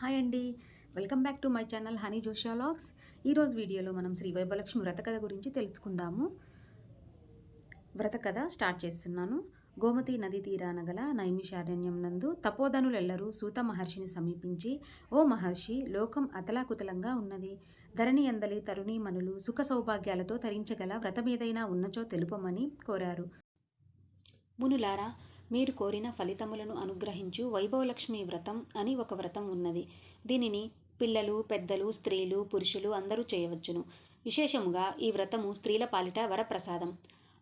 Hi అండి. Welcome back to my channel honey జోషియాలాగ్స్ ఈరోజు వీడియోలో మనం శ్రీ వైభలక్ష్మి వ్రత కథ గురించి తెలుసుకుందాము. వ్రతకథ స్టార్ట్ చేస్తున్నాను. గోమతి నది తీరాన గల నైమిషారణ్యం నందు తపోధనులెల్లరూ సూత మహర్షిని సమీపించి ఓ మహర్షి లోకం అతలాకుతలంగా ఉన్నది. ధరణి అందలి తరుణి మనులు సుఖ సౌభాగ్యాలతో తరించగల వ్రతమేదైనా ఉన్నచో తెలుపమని కోరారు. మునులారా మీరు కోరిన ఫలితములను అనుగ్రహించు వైభవలక్ష్మి వ్రతం అని ఒక వ్రతం ఉన్నది. దీనిని పిల్లలు పెద్దలు స్త్రీలు పురుషులు అందరూ చేయవచ్చును. విశేషముగా ఈ వ్రతము స్త్రీల పాలిట వరప్రసాదం.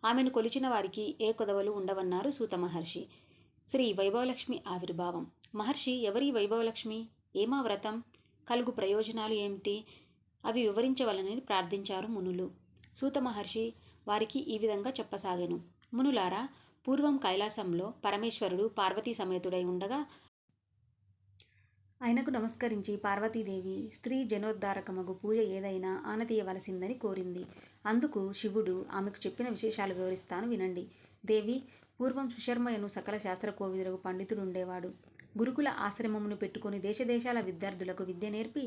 ఆమెను కొలిచిన వారికి ఏ కొదవలు ఉండవన్నారు సూత మహర్షి. శ్రీ వైభవలక్ష్మి ఆవిర్భావం. మహర్షి ఎవరి వైభవలక్ష్మి? ఏమా వ్రతం? కలుగు ప్రయోజనాలు ఏమిటి? అవి వివరించవలనని ప్రార్థించారు మునులు. సూత మహర్షి వారికి ఈ విధంగా చెప్పసాగాను. మునులారా పూర్వం కైలాసంలో పరమేశ్వరుడు పార్వతీ సమేతుడై ఉండగా ఆయనకు నమస్కరించి పార్వతీదేవి స్త్రీ జనోద్ధారకమగు పూజ ఏదైనా ఆనతీయవలసిందని కోరింది. అందుకు శివుడు ఆమెకు చెప్పిన విశేషాలు వివరిస్తాను వినండి. దేవి పూర్వం సుశర్మయను సకల శాస్త్ర కోవిదులకు పండితుడు ఉండేవాడు గురుకుల ఆశ్రమమును పెట్టుకుని దేశదేశాల విద్యార్థులకు విద్య నేర్పి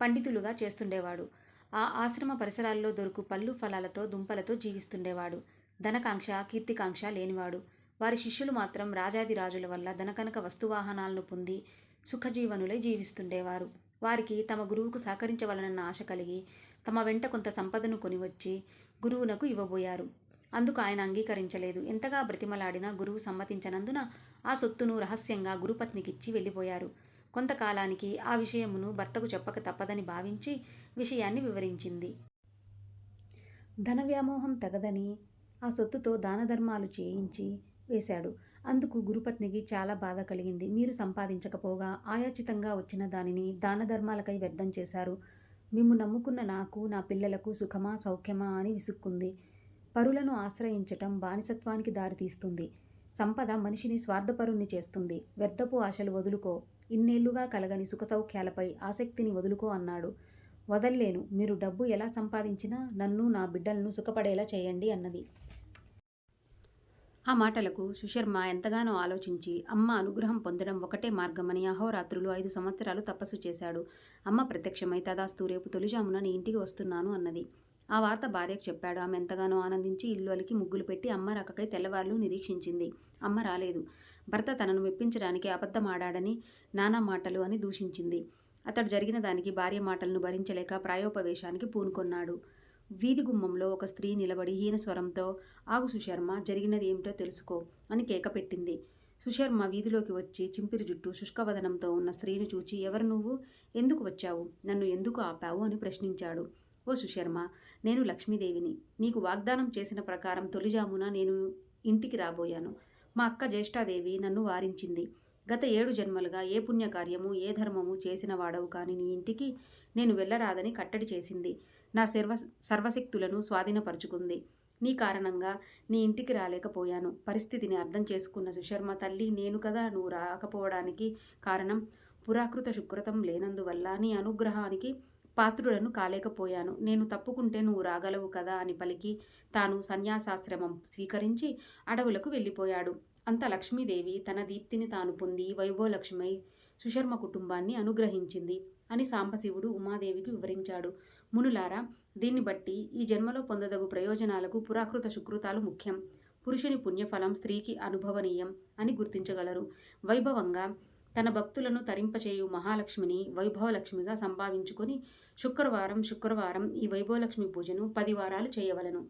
పండితులుగా చేస్తుండేవాడు. ఆ ఆశ్రమ పరిసరాల్లో దొరుకు పళ్ళు ఫలాలతో దుంపలతో జీవిస్తుండేవాడు. ధనకాంక్ష కీర్తికాంక్ష లేనివాడు. వారి శిష్యులు మాత్రం రాజాదిరాజుల వల్ల ధనకనక వస్తువాహనాలను పొంది సుఖజీవనులై జీవిస్తుండేవారు. వారికి తమ గురువుకు సహకరించవలనన్న ఆశ కలిగి తమ వెంట కొంత సంపదను కొనివచ్చి గురువునకు ఇవ్వబోయారు. అందుకు ఆయన అంగీకరించలేదు. ఎంతగా బ్రతిమలాడినా గురువు సమ్మతించనందున ఆ సొత్తును రహస్యంగా గురుపత్నికిచ్చి వెళ్ళిపోయారు. కొంతకాలానికి ఆ విషయమును భర్తకు చెప్పక తప్పదని భావించి విషయాన్ని వివరించింది. ధన వ్యామోహం తగదని ఆ సొత్తుతో దానధర్మాలు చేయించి వేశాడు. అందుకు గురుపత్నికి చాలా బాధ కలిగింది. మీరు సంపాదించకపోగా ఆయాచితంగా వచ్చిన దానిని దానధర్మాలకై వ్యర్థం చేశారు. మిమ్ము నమ్ముకున్న నాకు నా పిల్లలకు సుఖమా సౌఖ్యమా అని విసుక్కుంది. పరులను ఆశ్రయించటం బానిసత్వానికి దారితీస్తుంది సంపద మనిషిని స్వార్థపరుణ్ణి చేస్తుంది. వ్యర్థపు ఆశలు వదులుకో. ఇన్నేళ్ళుగా కలగని సుఖ సౌఖ్యాలపై ఆసక్తిని వదులుకో అన్నాడు. వదల్లేను. మీరు డబ్బు ఎలా సంపాదించినా నన్ను నా బిడ్డలను సుఖపడేలా చేయండి అన్నది. ఆ మాటలకు సుశర్మ ఎంతగానో ఆలోచించి అమ్మ అనుగ్రహం పొందడం ఒకటే మార్గమని అహోరాత్రులు ఐదు సంవత్సరాలు తపస్సు చేశాడు. అమ్మ ప్రత్యక్షమై తదాస్తు రేపు తొలిజామున నీ ఇంటికి వస్తున్నాను అన్నది. ఆ వార్త భార్యకు చెప్పాడు. ఆమె ఎంతగానో ఆనందించి ఇల్లు అలికి ముగ్గులు పెట్టి అమ్మ రాకకై తెల్లవార్లు నిరీక్షించింది. అమ్మ రాలేదు. భర్త తనను మెప్పించడానికి అబద్ధమాడాడని నానా మాటలు అని దూషించింది. అతడు జరిగిన దానికి భార్య మాటలను భరించలేక ప్రాయోపవేశానికి పూనుకొన్నాడు. వీధి గుమ్మంలో ఒక స్త్రీ నిలబడి హీన స్వరంతో ఆగు సుశర్మ జరిగినది ఏమిటో తెలుసుకో అని కేకపెట్టింది సుశర్మ వీధిలోకి వచ్చి చింపిరి జుట్టు శుష్కవదనంతో ఉన్న స్త్రీని చూచి ఎవరు నువ్వు? ఎందుకు వచ్చావు? నన్ను ఎందుకు ఆపావు? అని ప్రశ్నించాడు. ఓ సుశర్మ నేను లక్ష్మీదేవిని. నీకు వాగ్దానం చేసిన ప్రకారం తొలిజామున నేను ఇంటికి రాబోయాను. మా అక్క జ్యేష్ఠాదేవి నన్ను వారించింది. గత ఏడు జన్మలుగా ఏ పుణ్యకార్యము ఏ ధర్మము చేసిన వాడవు కానీ నీ ఇంటికి నేను వెళ్ళరాదని కట్టడి చేసింది. నా సర్వ సర్వశక్తులను స్వాధీనపరుచుకుంది. నీ కారణంగా నీ ఇంటికి రాలేకపోయాను. పరిస్థితిని అర్థం చేసుకున్న సుశర్మ తల్లి నేను కదా నువ్వు రాకపోవడానికి కారణం? పురాకృత శుక్రతం లేనందువల్ల నీ అనుగ్రహానికి పాత్రుడను కాలేకపోయాను. నేను తప్పుకుంటే నువ్వు రాగలవు కదా అని పలికి తాను సన్యాసాశ్రమం స్వీకరించి అడవులకు వెళ్ళిపోయాడు. అంత లక్ష్మీదేవి తన దీప్తిని తాను పొంది వైభవలక్ష్మి సుశర్మ కుటుంబాన్ని అనుగ్రహించింది అని సాంబశివుడు ఉమాదేవికి వివరించాడు. మునులారా దీన్ని బట్టి ఈ జన్మలో పొందదగు ప్రయోజనాలకు పురాకృత సుకృతాలు ముఖ్యం. పురుషుని పుణ్యఫలం స్త్రీకి అనుభవనీయం అని గుర్తించగలరు. వైభవంగా తన భక్తులను తరింపచేయు మహాలక్ష్మిని వైభవలక్ష్మిగా సంభావించుకొని శుక్రవారం శుక్రవారం ఈ వైభవలక్ష్మి పూజను పది వారాలు చేయవలను.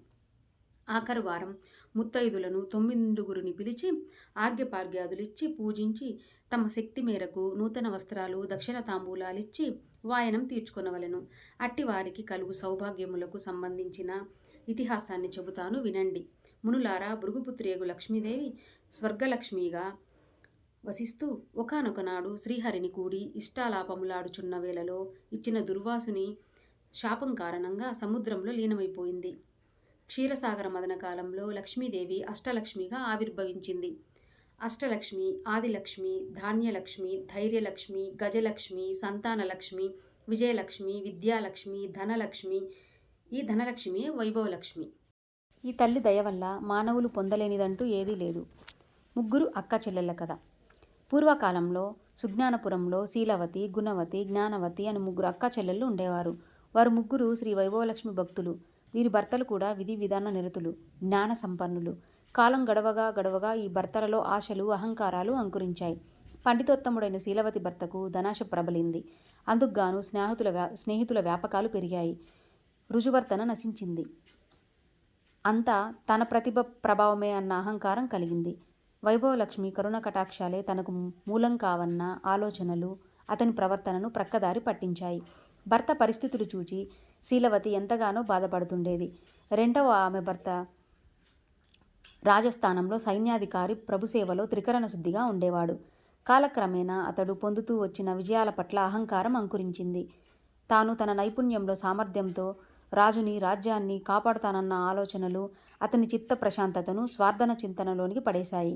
ఆఖరు వారం ముత్తైదులను తొమ్మిదిగురిని పిలిచి ఆర్ఘ్యపార్ఘ్యాదులిచ్చి పూజించి తమ శక్తి మేరకు నూతన వస్త్రాలు దక్షిణ తాంబూలాలిచ్చి వాయనం తీర్చుకొనవలెను. అట్టి వారికి కలుగు సౌభాగ్యములకు సంబంధించిన ఇతిహాసాన్ని చెబుతాను వినండి. మునులారా భృగుపుత్రియగు లక్ష్మీదేవి స్వర్గలక్ష్మిగా వసిస్తూ ఒకనొకనాడు శ్రీహరిని కూడి ఇష్టాలాపములాడుచున్న వేళలో ఇచ్చిన దుర్వాసుని శాపం కారణంగా సముద్రంలో లీనమైపోయింది. క్షీరసాగర మదన కాలంలో లక్ష్మీదేవి అష్టలక్ష్మిగా ఆవిర్భవించింది. అష్టలక్ష్మి ఆదిలక్ష్మి ధాన్యలక్ష్మి ధైర్యలక్ష్మి గజలక్ష్మి సంతానలక్ష్మి విజయలక్ష్మి విద్యాలక్ష్మి ధనలక్ష్మి. ఈ ధనలక్ష్మి వైభవలక్ష్మి. ఈ తల్లి దయ వల్ల మానవులు పొందలేనిదంటూ ఏదీ లేదు. ముగ్గురు అక్క చెల్లెళ్ళ కథ. పూర్వకాలంలో సుజ్ఞానపురంలో శీలవతి గుణవతి జ్ఞానవతి అని ముగ్గురు అక్క చెల్లెళ్ళు ఉండేవారు. వారు ముగ్గురు శ్రీ వైభవలక్ష్మి భక్తులు. వీరి భర్తలు కూడా విధి విధాన నిరతులు జ్ఞాన సంపన్నులు. కాలం గడవగా గడవగా ఈ భర్తలలో ఆశలు అహంకారాలు అంకురించాయి. పండితోత్తముడైన శీలవతి భర్తకు ధనాశ ప్రబలింది. అందుకుగాను స్నేహితుల వ్యా స్నేహితుల వ్యాపకాలు పెరిగాయి. రుజువర్తన నశించింది. అంతా తన ప్రతిభ ప్రభావమే అన్న అహంకారం కలిగింది. వైభవలక్ష్మి కరుణ కటాక్షాలే తనకు మూలం కావన్న ఆలోచనలు అతని ప్రవర్తనను ప్రక్కదారి పట్టించాయి. భర్త పరిస్థితులు చూచి శీలవతి ఎంతగానో బాధపడుతుండేది. రెండవ ఆమె భర్త రాజస్థానంలో సైన్యాధికారి ప్రభుసేవలో త్రికరణ శుద్ధిగా ఉండేవాడు. కాలక్రమేణా అతడు పొందుతూ వచ్చిన విజయాల పట్ల అహంకారం అంకురించింది. తాను తన నైపుణ్యంలో సామర్థ్యంతో రాజుని రాజ్యాన్ని కాపాడుతానన్న ఆలోచనలు అతని చిత్త ప్రశాంతతను స్వార్థన చింతనలోనికి పడేశాయి.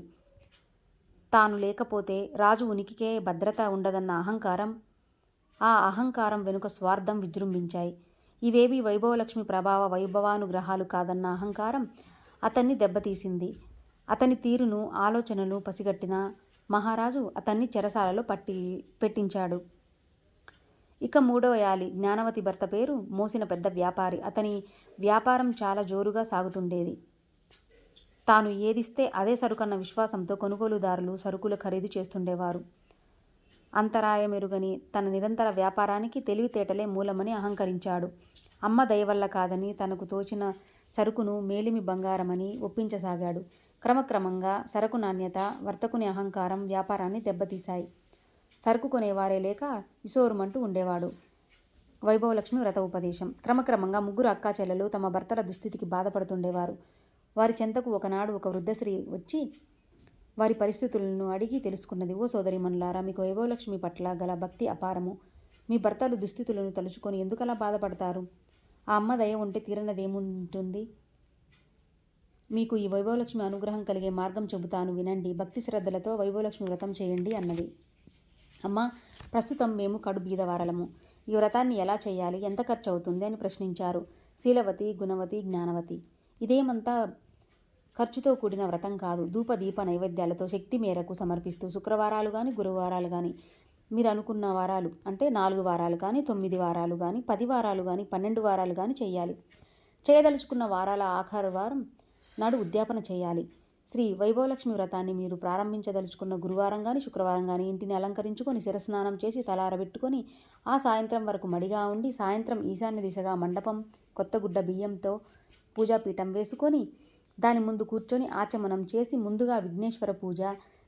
తాను లేకపోతే రాజు ఉనికికే భద్రత ఉండదన్న అహంకారం ఆ అహంకారం వెనుక స్వార్థం విజృంభించాయి. ఇవేవి వైభవలక్ష్మి ప్రభావ వైభవానుగ్రహాలు కాదన్న అహంకారం అతన్ని దెబ్బతీసింది. అతని తీరును ఆలోచనలు పసిగట్టిన మహారాజు అతన్ని చెరసాలలో పట్టి పెట్టించాడు. ఇక మూడవ యాలి జ్ఞానవతి భర్త పేరు మోసిన పెద్ద వ్యాపారి. అతని వ్యాపారం చాలా జోరుగా సాగుతుండేది. తాను ఏదిస్తే అదే సరుకన్న విశ్వాసంతో కొనుగోలుదారులు సరుకుల ఖరీదు చేస్తుండేవారు. అంతరాయమెరుగని తన నిరంతర వ్యాపారానికి తెలివితేటలే మూలమని అహంకరించాడు. అమ్మ దయవల్ల కాదని తనకు తోచిన సరుకును మేలిమి బంగారమని ఒప్పించసాగాడు. క్రమక్రమంగా సరుకు నాణ్యత వర్తకుని అహంకారం వ్యాపారాన్ని దెబ్బతీశాయి. సరుకు కొనేవారే లేక ఇసోరుమంటూ ఉండేవాడు. వైభవలక్ష్మి వ్రత ఉపదేశం. క్రమక్రమంగా ముగ్గురు అక్కాచెల్లెలు తమ భర్తల దుస్థితికి బాధపడుతుండేవారు. వారి చెంతకు ఒకనాడు ఒక వృద్ధశ్రీ వచ్చి వారి పరిస్థితులను అడిగి తెలుసుకున్నది ఓ సోదరిమణులారా మీకు వైభవలక్ష్మి పట్ల గల భక్తి అపారము. మీ భర్తలు దుస్థితులను తలుచుకొని ఎందుకలా బాధపడతారు? ఆ అమ్మ దయ ఉంటే తీరనదేముంటుంది? మీకు ఈ వైభవలక్ష్మి అనుగ్రహం కలిగే మార్గం చెబుతాను వినండి. భక్తి శ్రద్ధలతో వైభవలక్ష్మి వ్రతం చేయండి అన్నది. అమ్మ ప్రస్తుతం మేము కడు బీదవారలము ఈ వ్రతాన్ని ఎలా చేయాలి? ఎంత ఖర్చు అవుతుంది అని ప్రశ్నించారు. శీలవతి గుణవతి జ్ఞానవతి. ఇదేమంతా ఖర్చుతో కూడిన వ్రతం కాదు. ధూప దీప నైవేద్యాలతో శక్తి మేరకు సమర్పిస్తూ శుక్రవారాలు కానీ గురువారాలు కానీ మీరు అనుకున్న వారాలు అంటే నాలుగు వారాలు కానీ తొమ్మిది వారాలు కానీ పది వారాలు కానీ పన్నెండు వారాలు కానీ చేయాలి. చేయదలుచుకున్న వారాల ఆఖరు వారం నాడు ఉద్యాపన చేయాలి. శ్రీ వైభవలక్ష్మి వ్రతాన్ని మీరు ప్రారంభించదలుచుకున్న గురువారం కానీ శుక్రవారం కానీ ఇంటిని అలంకరించుకొని శిరస్నానం చేసి తలారబెట్టుకొని ఆ సాయంత్రం వరకు మడిగా ఉండి సాయంత్రం ఈశాన్య దిశగా మండపం కొత్తగుడ్డ బియ్యంతో పూజాపీఠం వేసుకొని దాని ముందు కూర్చొని ఆచమనం చేసి ముందుగా విఘ్నేశ్వర పూజ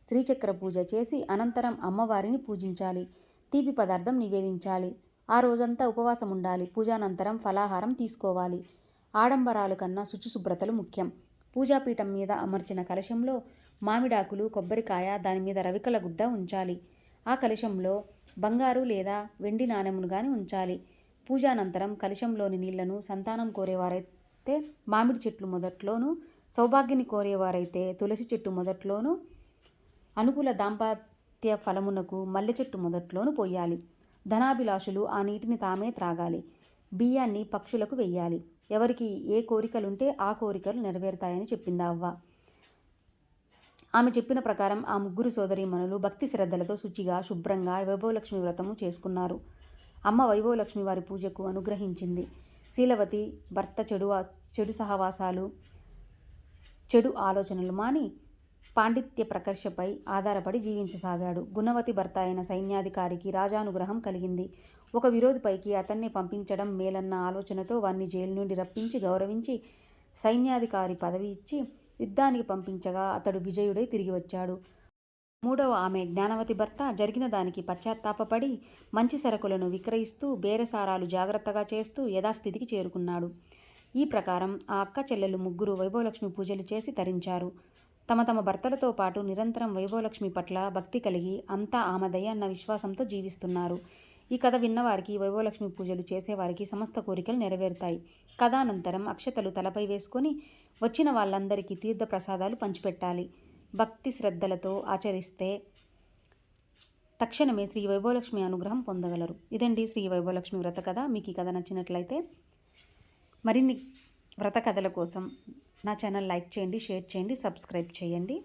శ్రీచక్ర పూజ చేసి అనంతరం అమ్మవారిని పూజించాలి. తీపి పదార్థం నివేదించాలి. ఆ రోజంతా ఉపవాసం ఉండాలి. పూజానంతరం ఫలాహారం తీసుకోవాలి. ఆడంబరాలు కన్నా శుచిశుభ్రతలు ముఖ్యం. పూజాపీఠం మీద అమర్చిన కలశంలో మామిడాకులు కొబ్బరికాయ దాని మీద రవికల గుడ్డ ఉంచాలి. ఆ కలశంలో బంగారు లేదా వెండి నాణెమును కానీ ఉంచాలి. పూజానంతరం కలశంలోని నీళ్ళను సంతానం కోరేవారైతే మామిడి చెట్లు మొదట్లోనూ సౌభాగ్యని కోరేవారైతే తులసి చెట్టు మొదట్లోనూ అనుకూల దాంపత్య ఫలమునకు మల్లె చెట్టు మొదట్లోనూ పోయాలి. ధనాభిలాషులు ఆ నీటిని తామే త్రాగాలి. బియ్యాన్ని పక్షులకు వెయ్యాలి. ఎవరికి ఏ కోరికలుంటే ఆ కోరికలు నెరవేరుతాయని చెప్పింది అవ్వ. ఆమె చెప్పిన ప్రకారం ఆ ముగ్గురు సోదరీమణులు భక్తి శ్రద్ధలతో శుచిగా శుభ్రంగా వైభవలక్ష్మి వ్రతము చేసుకున్నారు. అమ్మ వైభవలక్ష్మి వారి పూజకు అనుగ్రహించింది. శీలవతి భర్త చెడు చెడు సహవాసాలు చెడు ఆలోచనలు మాని పాండిత్య ప్రకర్షపై ఆధారపడి జీవించసాగాడు. గుణవతి భర్త అయిన సైన్యాధికారికి రాజానుగ్రహం కలిగింది. ఒక విరోధిపైకి అతన్ని పంపించడం మేలన్న ఆలోచనతో వారిని జైలు నుండి రప్పించి గౌరవించి సైన్యాధికారి పదవి ఇచ్చి యుద్ధానికి పంపించగా అతడు విజయుడై తిరిగి వచ్చాడు మూడవ ఆమె జ్ఞానవతి భర్త జరిగిన దానికి పశ్చాత్తాపపడి మంచి సరుకులను విక్రయిస్తూ బేరసారాలు జాగ్రత్తగా చేస్తూ యథాస్థితికి చేరుకున్నాడు. ఈ ప్రకారం ఆ అక్క చెల్లెలు ముగ్గురు వైభవలక్ష్మి పూజలు చేసి తరించారు. తమ తమ భర్తలతో పాటు నిరంతరం వైభవలక్ష్మి పట్ల భక్తి కలిగి అంతా ఆమెదయ అన్న విశ్వాసంతో జీవిస్తున్నారు. ఈ కథ విన్నవారికి వైభవలక్ష్మి పూజలు చేసేవారికి సమస్త కోరికలు నెరవేరుతాయి. కథానంతరం అక్షతలు తలపై వేసుకొని వచ్చిన వాళ్ళందరికీ తీర్థ ప్రసాదాలు పంచిపెట్టాలి. భక్తి శ్రద్ధలతో ఆచరిస్తే తక్షణమే శ్రీ వైభవలక్ష్మి అనుగ్రహం పొందగలరు. ఇదండి శ్రీ వైభవలక్ష్మి వ్రత కథ. మీకు ఈ కథ నచ్చినట్లయితే మరిన్ని వ్రత కథల కోసం నా ఛానల్ లైక్ చేయండి షేర్ చేయండి సబ్స్క్రైబ్ చేయండి.